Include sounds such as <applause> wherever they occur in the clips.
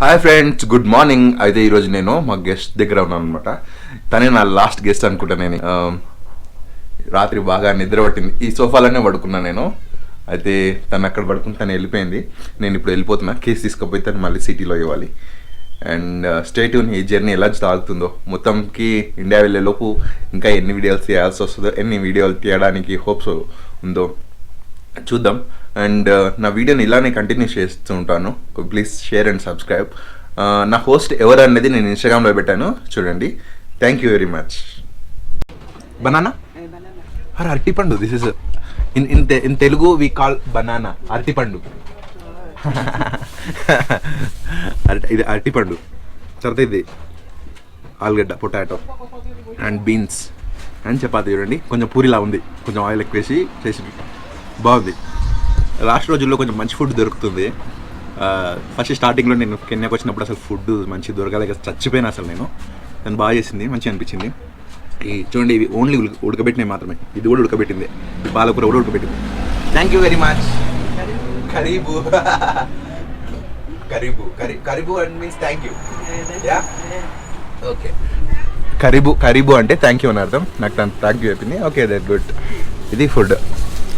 Hi friends good morning అయితే ఈరోజు నేను మా గెస్ట్ దగ్గర ఉన్నాను అనమాట తనే నా లాస్ట్ గెస్ట్ అనుకుంటా నేను. Um, రాత్రి బాగా నిద్ర పట్టింది. ఈ సోఫాలోనే పడుకున్నా నేను. అయితే తను అక్కడ పడుకుని తను వెళ్ళిపోయింది. నేను ఇప్పుడు వెళ్ళిపోతున్నా. కేసు తీసుకుపోయి తను మళ్ళీ సిటీలో ఇవ్వాలి. అండ్ స్టేట్ uh, ఈ జర్నీ ఎలా సాగుతుందో. మొత్తంకి ఇండియా వెళ్ళేలోపు ఇంకా ఎన్ని వీడియోలు తీయాల్సి వస్తుందో ఎన్ని వీడియోలు తీయడానికి హోప్స్ ఉందో చూద్దాం. అండ్ నా వీడియోని ఇలానే కంటిన్యూ చేస్తూ ఉంటాను. Please share and subscribe. నా హోస్ట్ ఎవరు అనేది నేను ఇన్స్టాగ్రామ్లో పెట్టాను. చూడండి. Thank you very much banana అరే అరటిపండు this is in in in Telugu we call banana అరటిపండు అరటి ఇది అరటిపండు తర్వాత ఇది ఆలుగడ్డ potato and beans and chapati చూడండి. కొంచెం పూరిలా ఉంది. కొంచెం ఆయిల్ ఎక్కువ వేసి చేసి బాగుంది. లాస్ట్ రోజుల్లో కొంచెం మంచి ఫుడ్ దొరుకుతుంది. ఫస్ట్ స్టార్టింగ్లో నేను కెన్యాకి వచ్చినప్పుడు అసలు ఫుడ్ మంచి దొరకలేక చచ్చిపోయినా అసలు నేను. తను బాగా చేసింది మంచిగా అనిపించింది. ఈ చూడండి ఇవి ఓన్లీ ఉడకబెట్టినవి మాత్రమే. ఇది కూడా ఉడకబెట్టింది. ఈ పాలకూర కూడా ఉడకబెట్టింది. థ్యాంక్ యూ వెరీ మచ్ కరీబు. ఖరీబు curry and means thank you yeah okay కరీబు కరీబు అంటే థ్యాంక్ యూ అని అర్థం. నాకు తను థ్యాంక్ యూ చెప్పింది. ఓకే దట్ గుడ్ ఇది ఫుడ్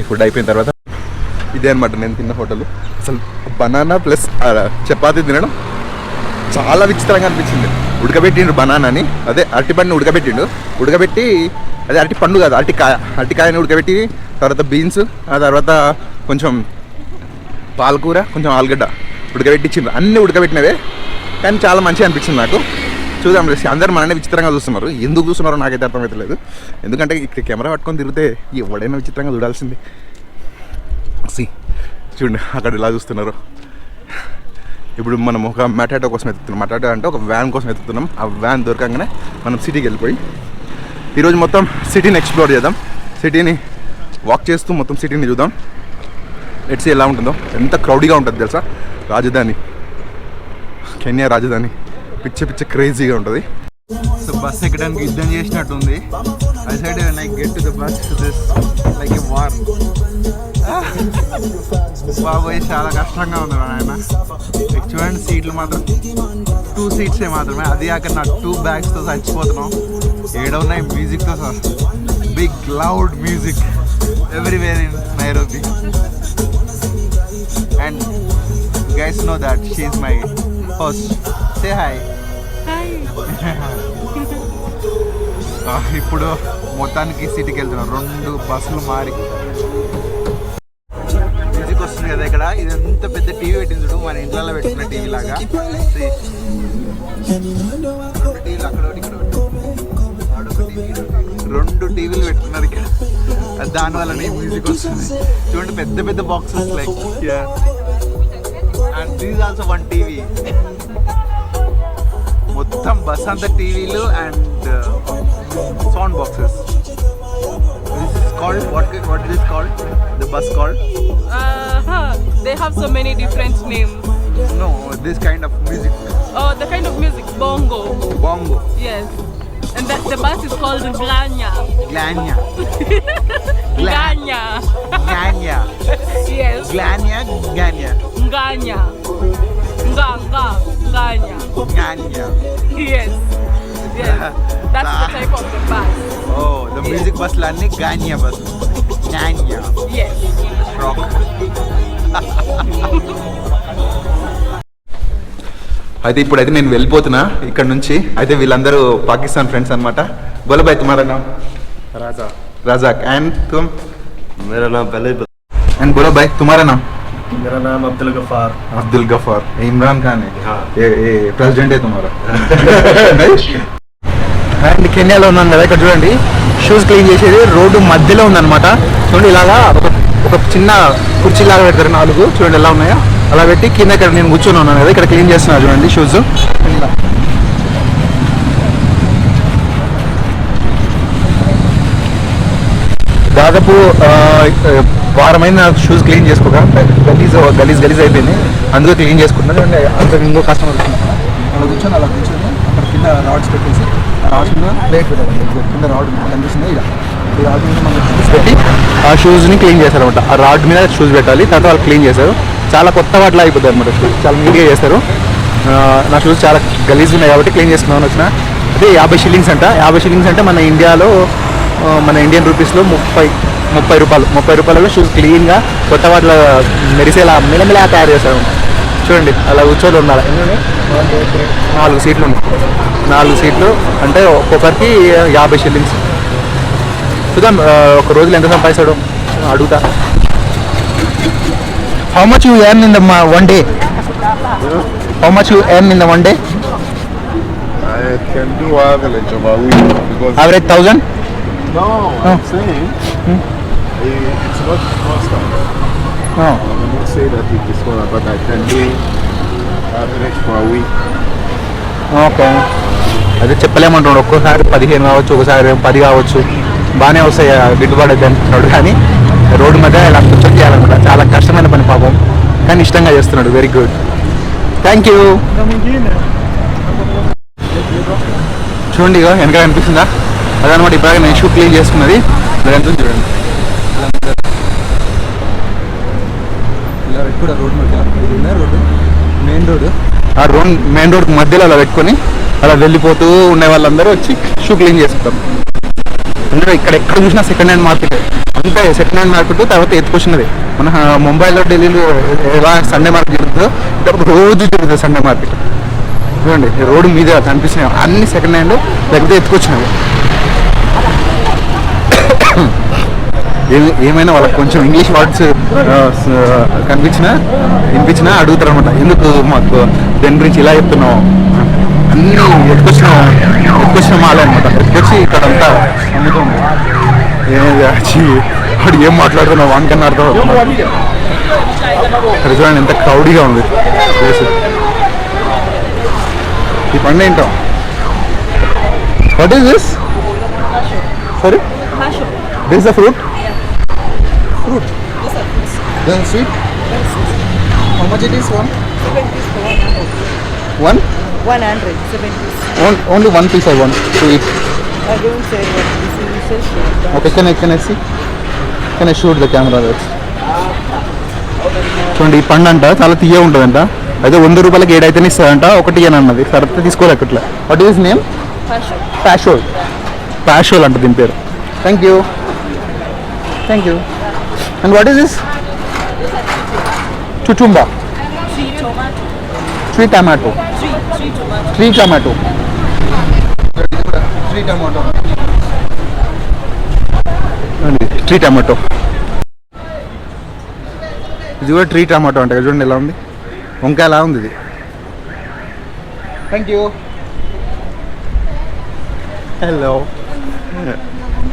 ఈ ఫుడ్ అయిపోయిన తర్వాత ఇదే అనమాట నేను తిన్న హోటల్. అసలు బనానా ప్లస్ చపాతీ తినడం చాలా విచిత్రంగా అనిపించింది. ఉడకబెట్టిండు బనానాని. అదే అరటిపండుని ఉడకబెట్టిండు ఉడకబెట్టి అదే అరటి పండు కాదు అరటికాయ అరటికాయని ఉడకబెట్టి తర్వాత బీన్స్ ఆ తర్వాత కొంచెం పాలకూర కొంచెం ఆలుగడ్డ ఉడకబెట్టించిండ్రు. అన్నీ ఉడకబెట్టినవే. కానీ చాలా మంచిగా అనిపించింది నాకు. చూద్దాం రేసి అందరూ మననే విచిత్రంగా చూస్తున్నారు. ఎందుకు చూస్తున్నారో నాకైతే అర్థమవుతలేదు ఎందుకంటే ఇక్కడ కెమెరా పట్టుకొని తిరిగితే ఎవడైనా విచిత్రంగా చూడాల్సిందే. సి. చూడండి అక్కడ ఇలా చూస్తున్నారు. ఇప్పుడు మనం ఒక మెటాటో కోసం ఎత్తుతున్నాం. మెటాటో అంటే ఒక వ్యాన్ కోసం ఎత్తుతున్నాం. ఆ వ్యాన్ దొరకంగానే మనం సిటీకి వెళ్ళిపోయి ఈరోజు మొత్తం సిటీని ఎక్స్ప్లోర్ చేద్దాం. సిటీని వాక్ చేస్తూ మొత్తం సిటీని చూద్దాం. ఎట్స్ ఎలా ఉంటుందో. ఎంత క్రౌడీగా ఉంటుంది తెలుసా? రాజధాని. కెన్యా రాజధాని. పిచ్చ పిచ్చ క్రేజీగా ఉంటుంది. సో బస్ ఎక్కడానికి యుద్ధం చేసినట్టుంది. I said like get to the bus this like a war బాబోయ్ చాలా కష్టంగా ఉంది ఆయన చూడండి సీట్లు మాత్రం. టూ సీట్సే మాత్రమే. అది కాక నా టూ బ్యాగ్స్తో చచ్చిపోతున్నాం. ఏడ ఉన్నాయి? మ్యూజిక్తో big loud music everywhere in Nairobi and guys know that she my host say hi ఇప్పుడు మొత్తానికి సిటీకి వెళ్తున్నాం. రెండు బస్సులు మారి. ఇంత పెద్ద టీవీ పెట్టింది చూడు మన ఇంట్లో పెట్టిన టీవీ లాగా. రెండు టీవీలు అక్కడ ఇక్కడ. టీవీ, రెండు టీవీలు పెట్టుకున్నారు ఇక్కడ దాని దానివల్ల మ్యూజిక్ వస్తుంది. చూడండి పెద్ద పెద్ద boxes like and these also one TV. మొత్తం బస్ అంతా టీవీలు and sound boxes called? What what is it called? The bus called? Uh huh. They have so many different names. No, this kind of music. Oh, the kind of music bongo. Bongo. Yes. And the, the bus is called Glanya. Glanya. <laughs> Glanya. Glanya. <laughs> yes. Glanya. Glanya. Glanya. Ganya. Yes. Yes. That's the type of the bus. Oh the music బస్సులు అన్ని గాన్యా bus గ్లాన్యా Yes. Rock అయితే ఇప్పుడైతే నేను వెళ్ళిపోతున్నా ఇక్కడ నుంచి అయితే వీళ్ళందరూ పాకిస్తాన్ ఫ్రెండ్స్ అనమాట బోలబాయ్ తుమారా నామ్ राजा रजाक एंड तुम मेरा नाम पहले ही बता एंड बोलो भाई तुम्हारा नाम मेरा नाम अब्दुल गफ्फार अब्दुल गफार इमरान खान है हाँ। ये ये प्रेसिडेंट है तुम्हारा అండ్ కెన్యాలో ఉన్నాను కదా ఇక్కడ చూడండి. షూస్ క్లీన్ చేసేది రోడ్డు మధ్యలో ఉందన్నమాట. చూడండి ఇలాగా ఒక ఒక చిన్న కుర్చీ లాగా పెడతారు నాలుగు. చూడండి ఎలా ఉన్నాయో. అలా పెట్టి కింద ఇక్కడ నేను కూర్చొని ఉన్నాను కదా ఇక్కడ క్లీన్ చేస్తున్నాను చూడండి షూస్ దాదాపు వారమైన షూస్ క్లీన్ చేసుకోక. గలీజ్ గలీజ్ గలీజ్ అయిపోయింది. అందుకే క్లీన్ చేసుకుంటున్నాను. చూడండి అంత ఇంకో కస్టమర్ అలా కూర్చొని అలా కూర్చొని. కింద రాడ్స్ పెట్టేసి రాడ్స్ మీద ప్లేట్ పెట్టాలి కింద రాడ్ కనిపిస్తుంది ఇలా. ఈ రాడ్ మీద మనం షూస్ పెట్టి ఆ షూస్ని క్లీన్ చేస్తారు అనమాట ఆ రాడ్ మీద షూస్ పెట్టాలి. తర్వాత వాళ్ళు క్లీన్ చేస్తారు. చాలా కొత్త వాటిలో అయిపోతుంది అనమాట షూస్ చాలా నీట్గా చేస్తారు. నా షూస్ చాలా గలీజ్ ఉన్నాయి కాబట్టి క్లీన్ చేసుకున్నాను వచ్చిన. అదే యాభై షిల్లింగ్స్ అంట. యాభై షిల్లింగ్స్ అంటే మన ఇండియాలో మన ఇండియన్ రూపీస్లో ముప్పై ముప్పై రూపాయలు. ముప్పై రూపాయలలో షూస్ క్లీన్గా కొత్త వాటిలో మెరిసేలా మిలమిలా తయారు చేస్తారు. చూడండి అలా కూర్చొని ఉండాలి. నాలుగు సీట్లు ఉన్నాయి. నాలుగు సీట్లు అంటే ఒక్కొక్కరికి యాభై షిల్లింగ్స్. చూద్దాం ఒక రోజులో ఎంత సంపాదిస్తాడు? అడుగుతా. How much you earn in the one day how much you earn in the one day I can do average of a week because average thousand no, Oh. I'm saying eh, it's not constant. Not say that it is smaller, but I can do average for a week. Okay అదే చెప్పలేమంటున్నాడు. ఒక్కోసారి పదిహేను కావచ్చు ఒకసారి పది కావచ్చు. బాగానే వస్తాయి గిట్టుబాటు అయితే అంటున్నాడు. కానీ రోడ్డు మధ్య ఇలా కూర్చొని చేయాలన్నమాట. చాలా కష్టమైన పని పాపం. కానీ ఇష్టంగా చేస్తున్నాడు. వెరీ గుడ్ థ్యాంక్ యూ చూడండి ఇక వెనక కనిపిస్తుందా? అదనమాట ఇప్పుడు నేను షూ క్లీన్ చేసుకున్నది. మీరు చూడండి. కూడా రోడ్ మధ్య రోడ్డు మెయిన్ రోడ్ ఆ రోడ్ మెయిన్ రోడ్ మధ్యలో అలా పెట్టుకొని అలా వెళ్ళిపోతూ ఉండే వాళ్ళందరూ వచ్చి షూ క్లీన్ చేసుకుంటాం. అందులో ఇక్కడ ఎక్కడ చూసినా సెకండ్ హ్యాండ్ మార్కెట్ అంతే సెకండ్ హ్యాండ్ మార్కెట్ తర్వాత ఎత్తుకొచ్చినది మన ముంబైలో ఢిల్లీలో ఎలా సండే మార్కెట్ జరుగుతుందో ఇక్కడ రోజు జరుగుతుంది సండే మార్కెట్ చూడండి రోడ్డు మీద కనిపిస్తున్నాయి. అన్ని సెకండ్ హ్యాండ్ లేకపోతే ఎత్తుకొచ్చినవి ఏమైనా వాళ్ళకి కొంచెం ఇంగ్లీష్ వర్డ్స్ కనిపించినా వినిపించినా అడుగుతారు అనమాట ఎందుకు మాకు దేని గురించి ఇలా చెప్తున్నావు? అన్ని ఎత్తుకొచ్చిన ఎత్తుకొచ్చిన మాలే అనమాట ఎత్తుకొచ్చి ఇక్కడ అంతా అమ్ముతుంది వచ్చి వాడు ఏం మాట్లాడుతున్నావు వానికన్నా అర్థం. ఇక్కడ చూడండి ఎంత క్రౌడీగా ఉంది ప్లేస్. ఈ పండు ఏంటో? What is this sorry. This the fruit then sweet how much it is one one 100, 70. Only one piece I want to eat I don't say what this is just okay can I can I see can I shoot the camera that's చూడండి ఈ పండు అంట చాలా తీయ ఉంటుందంట. అయితే వంద రూపాయలకి ఏడైతేనే ఇస్తుందంట. ఒకటి అని అన్నది. సరే తీసుకోలేకట్లే వాట్ ఈస్ నేమ్. ప్యాషోల్ ప్యాషోల్ అంట దీని పేరు. Thank you thank you and what is this చుచుంబా Three tomato. Tree tomato Three, three tomato. Tree tomato tree tomato tree tomato ఇది కూడా ట్రీ టమాటో అంట చూడండి ఎలా ఉంది. వంకాయ ఎలా ఉంది ఇది? Thank you hello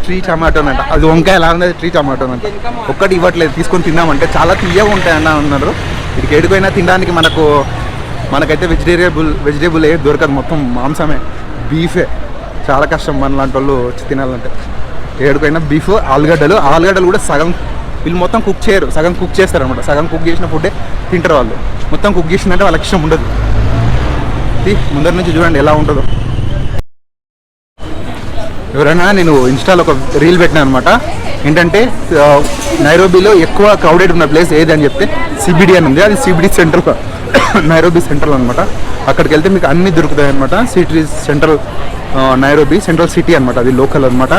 tree tomato అంట. అది వంకాయ ఎలా ఉంది ట్రీ టమాటో అంట. ఒక్కటి ఇవ్వట్లేదు. తీసుకొని తిన్నామంటే చాలా తీయగా ఉంటాయన్న అన్నారు. ఇది ఏడుకైనా తినడానికి మనకు మనకైతే వెజిటేరియబుల్ వెజిటేబుల్ ఏ దొరకదు. మొత్తం మాంసమే. బీఫే. చాలా కష్టం మన లాంటి వాళ్ళు వచ్చి తినాలంటే. ఏడుకైనా బీఫ్ ఆలుగడ్డలు. ఆలుగడ్డలు కూడా సగం వీళ్ళు మొత్తం కుక్ చేయరు. సగం కుక్ చేస్తారు అనమాట సగం కుక్ చేసిన ఫుడ్డే తింటారు వాళ్ళు. మొత్తం కుక్ చేసిందంటే వాళ్ళకి ఇష్టం ఉండదు. ఇది ముందర నుంచి చూడండి ఎలా ఉంటుందో. ఎవరైనా నేను ఇన్స్టాలో ఒక రీల్ పెట్టినా అనమాట. ఏంటంటే నైరోబీలో ఎక్కువ క్రౌడెడ్ ఉన్న ప్లేస్ ఏది అని చెప్తే సిబిడి అని ఉంది. అది సిబిడి సెంట్రల్. <coughs> నైరోబీ సెంట్రల్ అనమాట. అక్కడికి వెళ్తే మీకు అన్ని దొరుకుతాయి అనమాట. City central Nairobi central city అనమాట. అది లోకల్ అనమాట.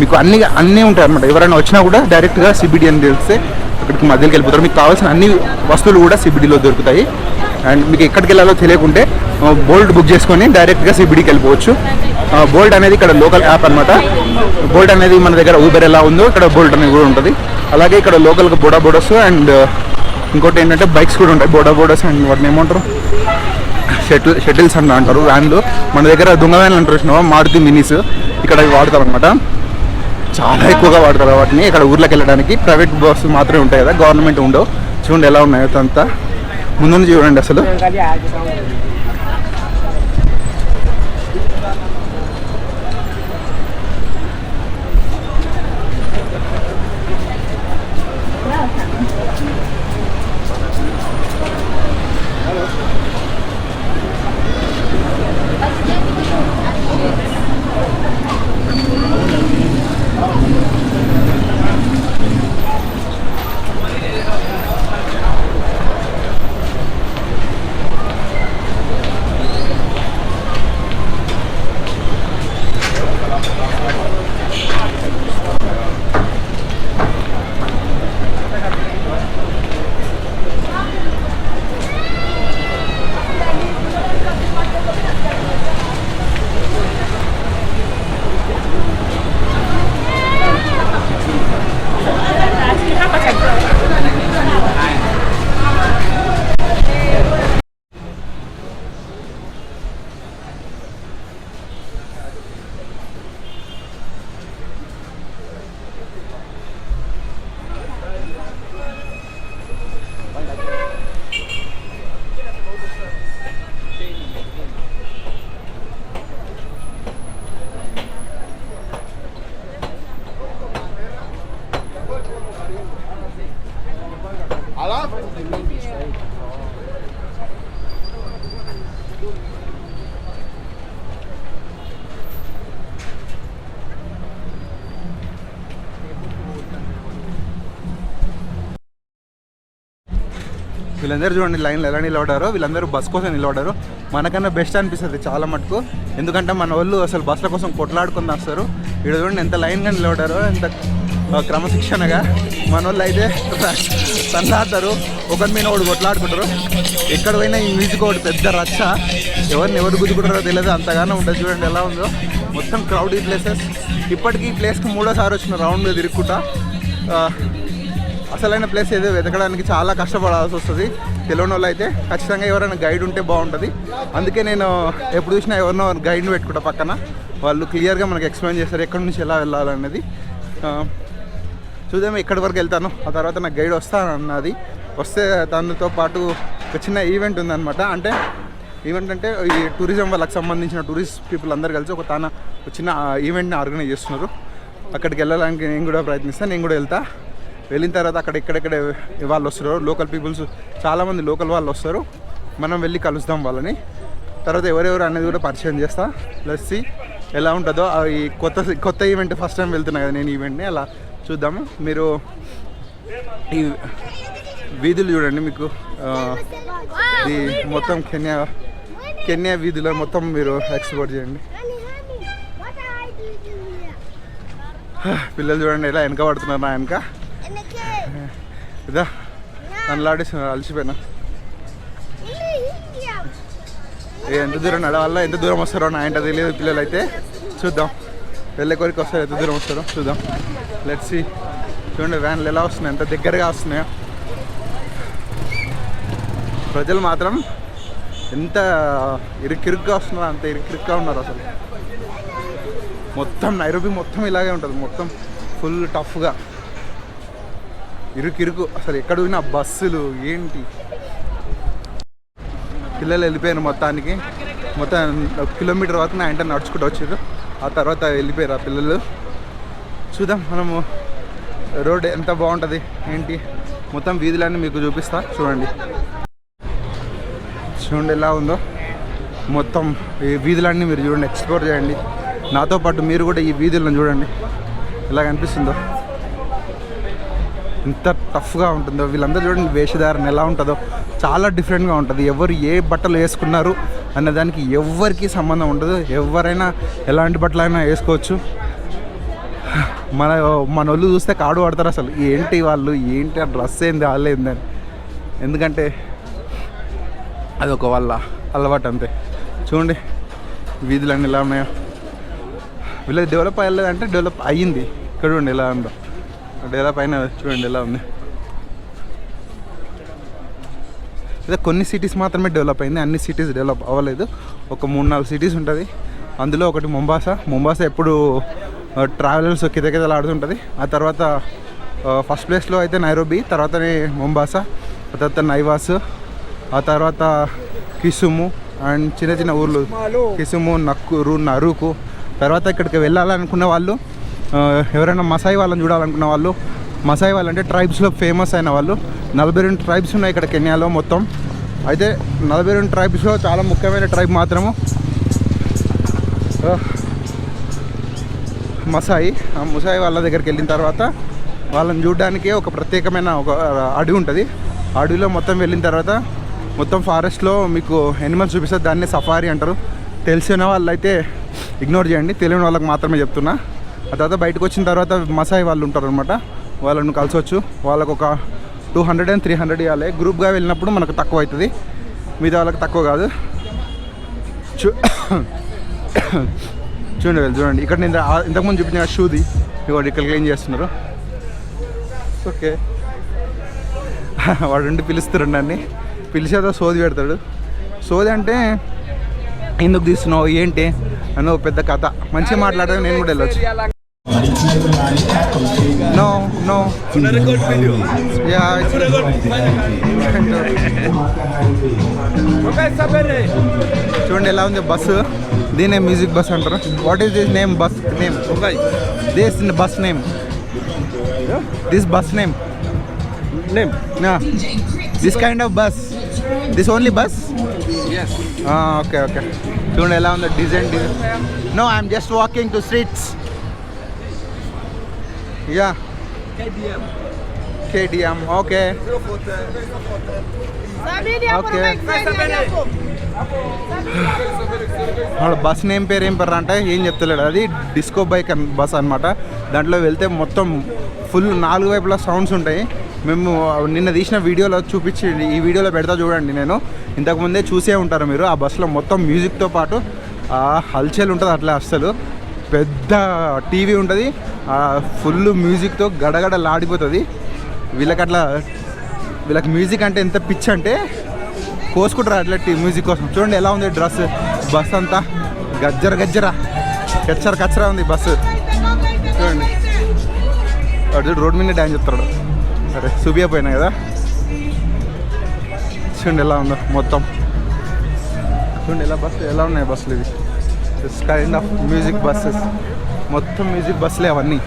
మీకు అన్ని అన్నీ ఉంటాయి అనమాట. ఎవరైనా వచ్చినా కూడా డైరెక్ట్గా సిబిడి అని తెలిస్తే అక్కడికి మధ్యలోకి వెళ్ళిపోతారు. మీకు కావాల్సిన అన్ని వస్తువులు కూడా సిబిడిలో దొరుకుతాయి. అండ్ మీకు ఎక్కడికి వెళ్ళాలో తెలియకుంటే బోల్ట్ బుక్ చేసుకొని డైరెక్ట్గా సిబిడికి వెళ్ళిపోవచ్చు. బోల్ట్ అనేది ఇక్కడ లోకల్ యాప్ అనమాట బోల్ట్ అనేది మన దగ్గర ఊబర్ ఎలా ఉందో ఇక్కడ బోల్ట్ అనేది కూడా ఉంటుంది. అలాగే ఇక్కడ లోకల్గా బోడా బోడస్ అండ్ ఇంకోటి ఏంటంటే బైక్స్ కూడా ఉంటాయి. బోడా బోడస్ అండ్ వాటిని ఏమంటారు? షటిల్ షటిల్స్ అని అంటారు. వ్యాన్లు మన దగ్గర దొంగ వ్యాన్లు అంటారు మారుతి మినీస్ ఇక్కడ వాడతారు అనమాట చాలా ఎక్కువగా వాడతారు వాటిని. ఇక్కడ ఊర్లోకి వెళ్ళడానికి ప్రైవేట్ బస్సు మాత్రమే ఉంటాయి కదా. గవర్నమెంట్ ఉండవు. చూడండి ఎలా ఉన్నాయో అంతా. ముందు నుంచి చూడండి అసలు. వీళ్ళందరూ చూడండి లైన్లో ఎలా నిలబడారో వీళ్ళందరూ బస్ కోసం నిలబడారు మనకన్నా బెస్ట్ అనిపిస్తుంది చాలా మటుకు. ఎందుకంటే మన వాళ్ళు అసలు బస్సుల కోసం కొట్లాడుకొని వస్తారు. ఇక్కడ చూడండి ఎంత లైన్గా నిలబడారో ఎంత క్రమశిక్షణగా. మన వాళ్ళు అయితే <laughs> తన్నాడతారు ఒకరి మీద ఒకటి కొట్లాడుకుంటారు. ఎక్కడ పోయినా ఈ మ్యూజిక్ ఒకటి పెద్ద రచ్చ. ఎవరిని ఎవరు గుద్దుకుంటారో తెలియదు అంతగానో ఉంటుంది. చూడండి ఎలా ఉందో. మొత్తం క్రౌడీ ప్లేసెస్ ఇప్పటికీ ఈ ప్లేస్కి మూడోసారి వచ్చిన రౌండ్ తిరుగుకుంటా. అసలైన ప్లేస్ ఏదో వెతకడానికి చాలా కష్టపడాల్సి వస్తుంది. తెలియని వాళ్ళు అయితే ఖచ్చితంగా ఎవరైనా గైడ్ ఉంటే బాగుంటుంది. అందుకే నేను ఎప్పుడు చూసినా ఎవరినో గైడ్ని పెట్టుకుంటా పక్కన. వాళ్ళు క్లియర్గా మనకు ఎక్స్ప్లెయిన్ చేస్తారు ఎక్కడి నుంచి ఎలా వెళ్ళాలనేది చూద్దాం ఎక్కడి వరకు వెళ్తాను. ఆ తర్వాత నాకు గైడ్ వస్తానన్నది. వస్తే దానితో పాటు ఒక చిన్న ఈవెంట్ ఉందన్నమాట. అంటే ఈవెంట్ అంటే ఈ టూరిజం వాళ్ళకి సంబంధించిన టూరిస్ట్ పీపుల్ అందరు కలిసి ఒక తన ఒక చిన్న ఈవెంట్ని ఆర్గనైజ్ చేస్తున్నారు. అక్కడికి వెళ్ళడానికి నేను కూడా ప్రయత్నిస్తాను నేను కూడా వెళ్తా. వెళ్ళిన తర్వాత అక్కడ ఎక్కడెక్కడ వాళ్ళు వస్తారు లోకల్ పీపుల్స్ చాలామంది లోకల్ వాళ్ళు వస్తారు. మనం వెళ్ళి కలుస్తాం వాళ్ళని. తర్వాత ఎవరెవరు అనేది కూడా పరిచయం చేస్తా. ప్లస్ ఎలా ఉంటుందో. ఈ కొత్త కొత్త ఈవెంట్ ఫస్ట్ టైం వెళ్తున్నా కదా నేను ఈవెంట్ని అలా చూద్దాము. మీరు ఈ వీధులు చూడండి మీకు. ఇది మొత్తం కెన్యా కెన్యా వీధిలో మొత్తం మీరు ఎక్స్ప్లోర్ చేయండి? <sighs> పిల్లలు చూడండి ఎలా వెనక పడుతున్నారు నా వెనక. ఇదా. నన్ను అలసిపోయినా. ఎంత దూరం నడవాలా ఎంత దూరం వస్తారో నా ఏంటో తెలియదు పిల్లలు అయితే చూద్దాం. వెళ్ళే కోరిక వస్తారు ఎంత దూరం వస్తారో చూద్దాం. లెట్స్ చూడండి వ్యాన్లు ఎలా వస్తున్నాయి ఎంత దగ్గరగా వస్తున్నాయో. ప్రజలు మాత్రం ఎంత ఇరుకిరుగ్గా వస్తున్నారు అంత ఇరుకిరుగ్గా ఉన్నారు అసలు. మొత్తం నైరోబి మొత్తం ఇలాగే ఉంటుంది. మొత్తం ఫుల్ టఫ్గా ఇరుకిరుకు అసలు ఎక్కడ పోయినా బస్సులు ఏంటి? పిల్లలు వెళ్ళిపోయారు మొత్తానికి. మొత్తం ఒక కిలోమీటర్ వరకు నా ఇంటర్ నడుచుకుంటూ వచ్చారు. ఆ తర్వాత వెళ్ళిపోయారు ఆ పిల్లలు. చూద్దాం మనము రోడ్ ఎంత బాగుంటుంది ఏంటి? మొత్తం వీధులన్నీ మీకు చూపిస్తా చూడండి. చూడండి ఎలా ఉందో. మొత్తం ఈ వీధులన్నీ మీరు చూడండి ఎక్స్ప్లోర్ చేయండి. నాతో పాటు మీరు కూడా ఈ వీధులను చూడండి. ఎలా కనిపిస్తుందో. ఎంత టఫ్గా ఉంటుందో వీళ్ళందరూ చూడండి వేషధారణ ఎలా ఉంటుందో చాలా డిఫరెంట్గా ఉంటుంది. ఎవరు ఏ బట్టలు వేసుకున్నారు అనే దానికి ఎవరికి సంబంధం ఉండదు. ఎవరైనా ఎలాంటి బట్టలైనా వేసుకోవచ్చు. మన మన వాళ్ళు చూస్తే కాడు పడతారు అసలు. ఏంటి వాళ్ళు? ఏంటి ఆ డ్రెస్ ఏంది? వాళ్ళు అని. ఎందుకంటే అది ఒక వాళ్ళ అలవాటు అంతే. చూడండి వీధులన్నీ ఎలా ఉన్నాయో. వీళ్ళది డెవలప్ అయ్యలేదంటే డెవలప్ అయ్యింది. ఇక్కడ ఉండి ఎలా ఉందో. డెవలప్ అయిన చూడండి ఎలా ఉంది? అదే కొన్ని సిటీస్ మాత్రమే డెవలప్ అయింది అన్ని సిటీస్ డెవలప్ అవ్వలేదు. ఒక మూడు నాలుగు సిటీస్ ఉంటుంది. అందులో ఒకటి మొంబాసా మొంబాసా ఎప్పుడు ట్రావెలర్స్ కితకితలు ఆడుతుంటుంది. ఆ తర్వాత ఫస్ట్ ప్లేస్లో అయితే నైరోబి తర్వాతనే మొంబాసా ఆ తర్వాత నైవాస్ ఆ తర్వాత కిసుము అండ్ చిన్న చిన్న ఊర్లు. కిసుము నక్కురు నరుకు తర్వాత ఇక్కడికి వెళ్ళాలనుకున్న వాళ్ళు ఎవరైనా మసాయి వాళ్ళని చూడాలనుకున్న వాళ్ళు మసాయి వాళ్ళు అంటే ట్రైబ్స్లో ఫేమస్ అయిన వాళ్ళు నలభై రెండు ట్రైబ్స్ ఉన్నాయి ఇక్కడ కెన్యాలో మొత్తం. అయితే నలభై రెండు ట్రైబ్స్లో చాలా ముఖ్యమైన ట్రైబ్ మాత్రము మసాయి. ఆ ముసాయి వాళ్ళ దగ్గరికి వెళ్ళిన తర్వాత వాళ్ళని చూడడానికి ఒక ప్రత్యేకమైన ఒక అడవి ఉంటుంది. అడవిలో మొత్తం వెళ్ళిన తర్వాత మొత్తం ఫారెస్ట్లో మీకు ఎనిమల్స్ చూపిస్తారు దాన్ని సఫారీ అంటారు. తెలిసిన వాళ్ళైతే ఇగ్నోర్ చేయండి. తెలియని వాళ్ళకి మాత్రమే చెప్తున్నా. ఆ తర్వాత బయటకు వచ్చిన తర్వాత మసాయి వాళ్ళు ఉంటారు అనమాట వాళ్ళను కలిసొచ్చు. వాళ్ళకు ఒక two hundred and three hundred ఇవ్వాలి గ్రూప్గా వెళ్ళినప్పుడు మనకు తక్కువ అవుతుంది. మిగతా వాళ్ళకి తక్కువ కాదు. చూ చూడండి చూడండి. ఇక్కడ నేను ఇంతకుముందు చూపించిన షూది. ఇవాడు ఇక్కడ క్లీన్ చేస్తున్నారు. ఓకే. వాడు ఉండి పిలుస్తారు నన్ను. పిలిచేదో సోది పెడతాడు. సోది అంటే ఎందుకు తీస్తున్నావు? ఏంటి? అని ఒక పెద్ద కథ. మంచిగా మాట్లాడితే నేను కూడా వెళ్ళొచ్చు. నో నో యా చూడండి ఎలా ఉంది బస్సు? దీనే మ్యూజిక్ బస్ అంటారు. What is this name bus name this bus name this bus name name this kind of bus this only bus okay okay చూడండి ఎలా ఉందో design design no I'm just walking to streets yeah KDM okay okay వాడు bus name పేరు ఏం పేరు అంటే ఏం చెప్తలేడు. అది డిస్కో బైక్ అన్ బస్ అనమాట దాంట్లో వెళ్తే మొత్తం ఫుల్ నాలుగు వైపులా సౌండ్స్ ఉంటాయి. మేము నిన్న తీసిన వీడియోలో చూపించి ఈ వీడియోలో పెడతా చూడండి నేను. ఇంతకుముందే చూసే ఉంటారు మీరు. ఆ బస్సులో మొత్తం మ్యూజిక్తో పాటు ఆ హల్చల్ ఉంటుంది అట్లా అస్సలు. పెద్ద టీవీ ఉంటుంది. ఫుల్ మ్యూజిక్తో గడగడలాడిపోతుంది. వీళ్ళకి అట్లా వీళ్ళకి మ్యూజిక్ అంటే ఎంత పిచ్ అంటే కోసుకుంటారు అట్లా మ్యూజిక్ కోసం. చూడండి ఎలా ఉంది డ్రెస్ బస్ అంతా. గజ్జర గజ్జర. కచ్చర కచ్చరా ఉంది బస్సు. చూడండి. వాడు రోడ్ మీద డ్యాన్స్ చెప్తాడు సరే సుబియా పోయినా కదా? చూడండి ఎలా ఉందో మొత్తం. చూడండి ఎలా బస్సు ఎలా ఉన్నాయి బస్సులు ఇవి? This kind of music buses మొత్తం మ్యూజిక్ బస్సులే అవన్నీ.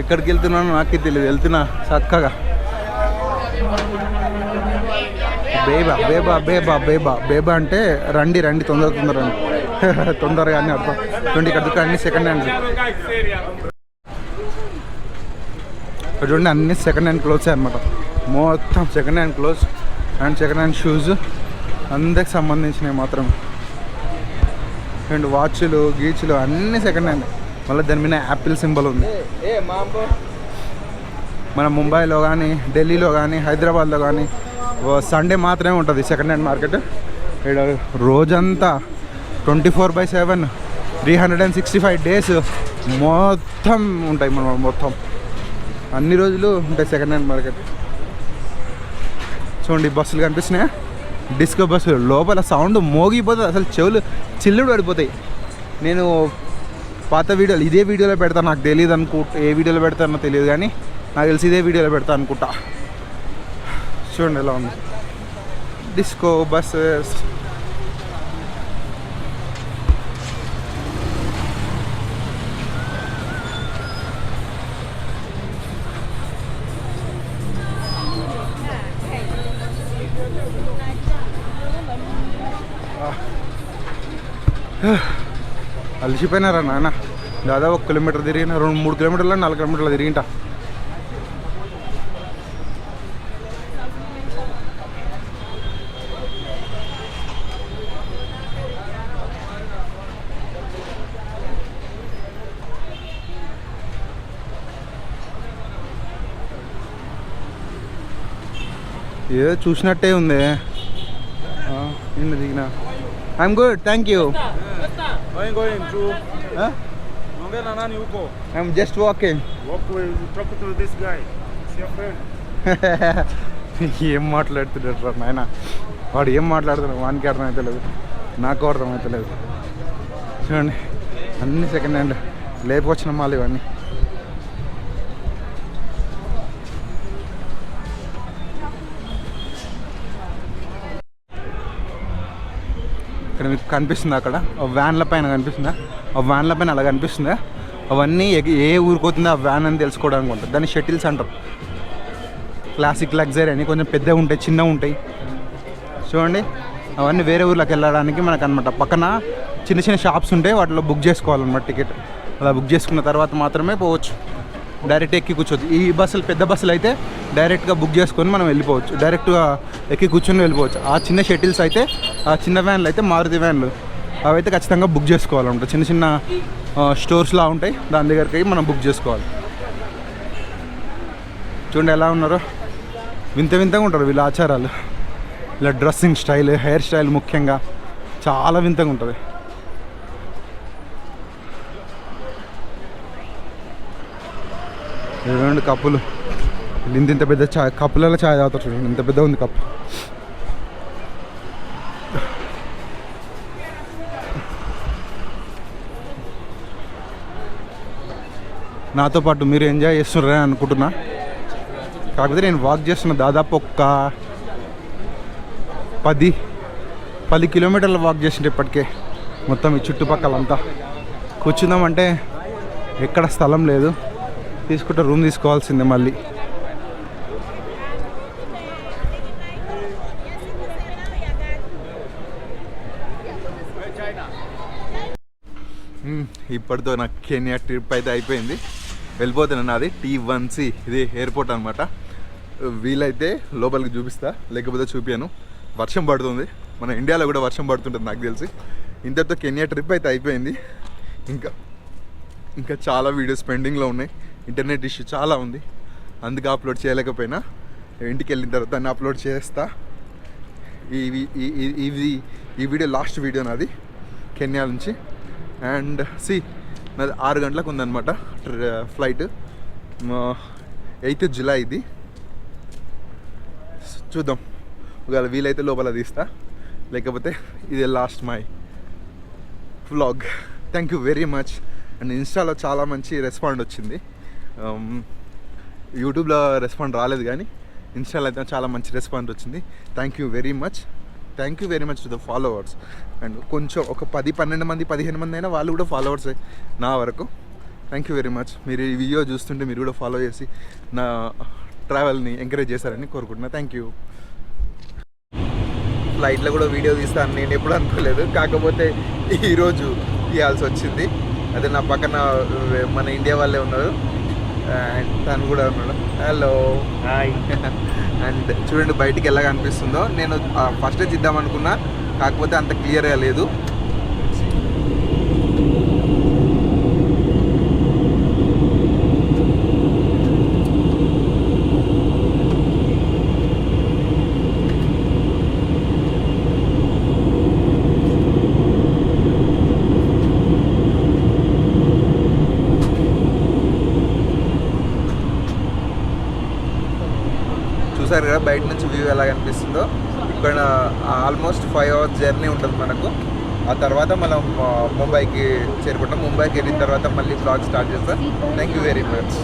ఎక్కడికి వెళ్తున్నానో నాకే తెలియదు వెళ్తున్నా చక్కగా బేబా బేబా బేబా బేబా బేబా అంటే రండి రండి తొందర తొందర రండి. <laughs> తొందరగా అని అర్థం. చూడండి ఇక్కడ దుకాణం అన్ని సెకండ్ హ్యాండ్ ఇక్కడ చూడండి అన్ని సెకండ్ హ్యాండ్ క్లోత్స్ అనమాట మొత్తం second hand clothes and second hand shoes అందరికి సంబంధించినవి మాత్రం. అండ్ వాచ్లు గీచ్లు అన్నీ సెకండ్ హ్యాండ్ మళ్ళీ దాని మీద యాపిల్ సింబల్ ఉంది. మన ముంబైలో కానీ ఢిల్లీలో కానీ హైదరాబాద్లో కానీ సండే మాత్రమే ఉంటుంది సెకండ్ హ్యాండ్ మార్కెట్ ఇక్కడ రోజంతా twenty four by seven three hundred and sixty five days మొత్తం ఉంటాయి మన మొత్తం. అన్ని రోజులు ఉంటాయి సెకండ్ హ్యాండ్ మార్కెట్ చూడండి బస్సులు కనిపిస్తున్నాయా? డిస్కో బస్సులు లోపల సౌండ్ మోగిపోతుంది. అసలు చెవులు చిల్లుడు పడిపోతాయి. నేను పాత వీడియోలు ఇదే వీడియోలో పెడతాను నాకు తెలియదు అనుకుంటా ఏ వీడియోలో పెడతానో తెలియదు కానీ నాకు తెలిసి ఇదే వీడియోలో పెడతా అనుకుంటా. చూడండి ఎలా ఉంది. Disco buses. <sighs> అలసిపోయినారా నాన్న దాదాపు ఒక కిలోమీటర్ తిరిగిన రెండు మూడు కిలోమీటర్లు నాలుగు కిలోమీటర్లు తిరిగింట. ఏదో చూసినట్టే ఉంది. నిన్న దిగిన. I'm good thank you Going, going to. Ongea nani huko? I'm just walking Walk with, talk to this guy. It's your friend. <laughs> ఏం మాట్లాడుతున్నాడు నాయన వాడు ఏం మాట్లాడుతున్నాడు వానికి అర్థమవుతలేదు నాకు అర్థమవుతలేదు చూడండి అన్ని సెకండ్ హ్యాండ్ లేపుకొచ్చిన మాలు ఇవన్నీ ఇక్కడ మీకు కనిపిస్తుంది అక్కడ? ఆ వ్యాన్ల పైన కనిపిస్తుందా? ఆ వ్యాన్ల పైన అలా కనిపిస్తుందా? అవన్నీ ఏ ఊరికి పోతుందో ఆ వ్యాన్ అని తెలుసుకోవడానికి ఉంటుంది. దాన్ని షటిల్స్ అంటారు. క్లాసిక్ లగ్జరీ అని. కొంచెం పెద్దగా ఉంటాయి చిన్నగా ఉంటాయి. చూడండి. అవన్నీ వేరే ఊర్లోకి వెళ్ళడానికి మనకు అనమాట పక్కన చిన్న చిన్న షాప్స్ ఉంటాయి వాటిలో బుక్ చేసుకోవాలన్నమాట టికెట్ అలా బుక్ చేసుకున్న తర్వాత మాత్రమే పోవచ్చు. డైరెక్ట్ ఎక్కి కూర్చోవచ్చు. ఈ బస్సులు పెద్ద బస్సులు అయితే డైరెక్ట్గా బుక్ చేసుకొని మనం వెళ్ళిపోవచ్చు. డైరెక్ట్గా ఎక్కి కూర్చొని వెళ్ళిపోవచ్చు. ఆ చిన్న షటిల్స్ అయితే ఆ చిన్న వ్యాన్లు అయితే మారుతి వ్యాన్లు. అవి అయితే ఖచ్చితంగా బుక్ చేసుకోవాలన్నమాట చిన్న చిన్న స్టోర్స్లా ఉంటాయి. దాని దగ్గరికి మనం బుక్ చేసుకోవాలి. చూడండి ఎలా ఉన్నారో. వింత వింతగా ఉంటారు వీళ్ళ ఆచారాలు. ఇలా డ్రెస్సింగ్ స్టైల్ హెయిర్ స్టైల్ ముఖ్యంగా చాలా వింతగా ఉంటుంది. రెండు కప్పులు. ఇంత ఇంత పెద్ద చాయ్ కప్పులలో చాయ్ తాగుతారు చూడండి ఇంత పెద్ద ఉంది కప్పు. నాతో పాటు మీరు ఎంజాయ్ చేస్తున్నారని అనుకుంటున్నా. కాకపోతే నేను వాక్ చేస్తున్న దాదాపు ఒక్క పది పది కిలోమీటర్లు వాక్ చేసిండే ఇప్పటికే. మొత్తం ఈ చుట్టుపక్కలంతా. కూర్చుందామంటే ఎక్కడ స్థలం లేదు. తీసుకుంటే రూమ్ తీసుకోవాల్సిందే మళ్ళీ. ఇప్పటితో నాకు కెన్యా ట్రిప్ అయితే అయిపోయింది. వెళ్ళిపోతున్నాను అది టీ వన్ సి ఇది ఎయిర్పోర్ట్ అనమాట వీలైతే లోపలికి చూపిస్తా లేకపోతే చూపాను వర్షం పడుతుంది మన ఇండియాలో కూడా వర్షం పడుతుంటుంది నాకు తెలిసి. ఇంతటితో కెన్యా ట్రిప్ అయితే అయిపోయింది. ఇంకా ఇంకా చాలా వీడియోస్ పెండింగ్లో ఉన్నాయి. ఇంటర్నెట్ ఇష్యూ చాలా ఉంది. అందుకే అప్లోడ్ చేయలేకపోయినా. ఇంటికి వెళ్ళిన తర్వాత దాన్ని అప్లోడ్ చేస్తా. ఈ ఇది ఈ వీడియో లాస్ట్ వీడియో నాది కెన్యా నుంచి. అండ్ సి నాది ఆరు గంటలకు ఉందన్నమాట. ఫ్లైట్. ఎయిత్ జులై ఇది. చూద్దాం. ఒకవేళ వీలైతే లోపల తీస్తా. లేకపోతే ఇదే last my vlog. Thank you very much. And ఇన్స్టాలో చాలా మంచి రెస్పాండ్ వచ్చింది. Um, యూట్యూబ్లో రెస్పాండ్ రాలేదు కానీ ఇన్స్టాలో అయితే చాలా మంచి రెస్పాండ్ వచ్చింది. Thank you very much thank you very much to the followers and కొంచెం ఒక పది పన్నెండు మంది పదిహేను మంది అయినా వాళ్ళు కూడా ఫాలోవర్సే నా వరకు. థ్యాంక్ యూ వెరీ మచ్ మీరు ఈ వీడియో చూస్తుంటే మీరు కూడా ఫాలో చేసి నా ట్రావెల్ని ఎంకరేజ్ చేశారని కోరుకుంటున్నా. థ్యాంక్ యూ ఫ్లైట్లో కూడా వీడియో తీస్తాను. నేను ఎప్పుడు అనుకోలేదు. కాకపోతే ఈరోజు తీయాల్సి వచ్చింది. అదే నా పక్కన మన ఇండియా వాళ్ళే ఉన్నారు. అండ్ తను కూడా ఉన్నాడు. హలో హాయ్ అండ్ చూడండి బయటికి ఎలాగ అనిపిస్తుందో. నేను ఫస్ట్ ఇద్దాం అనుకున్నా కాకపోతే అంత క్లియర్గా లేదు చూసారు కదా బయట నుంచి వ్యూ ఎలా కనిపిస్తుందో ఇక్కడ ఆల్మోస్ట్ ఫైవ్ అవర్స్ జర్నీ ఉంటుంది మనకు. ఆ తర్వాత మనం ముంబైకి చేరుకుంటాం. ముంబైకి వెళ్ళిన తర్వాత మళ్ళీ బ్లాగ్ స్టార్ట్ చేస్తాం. Thank you very much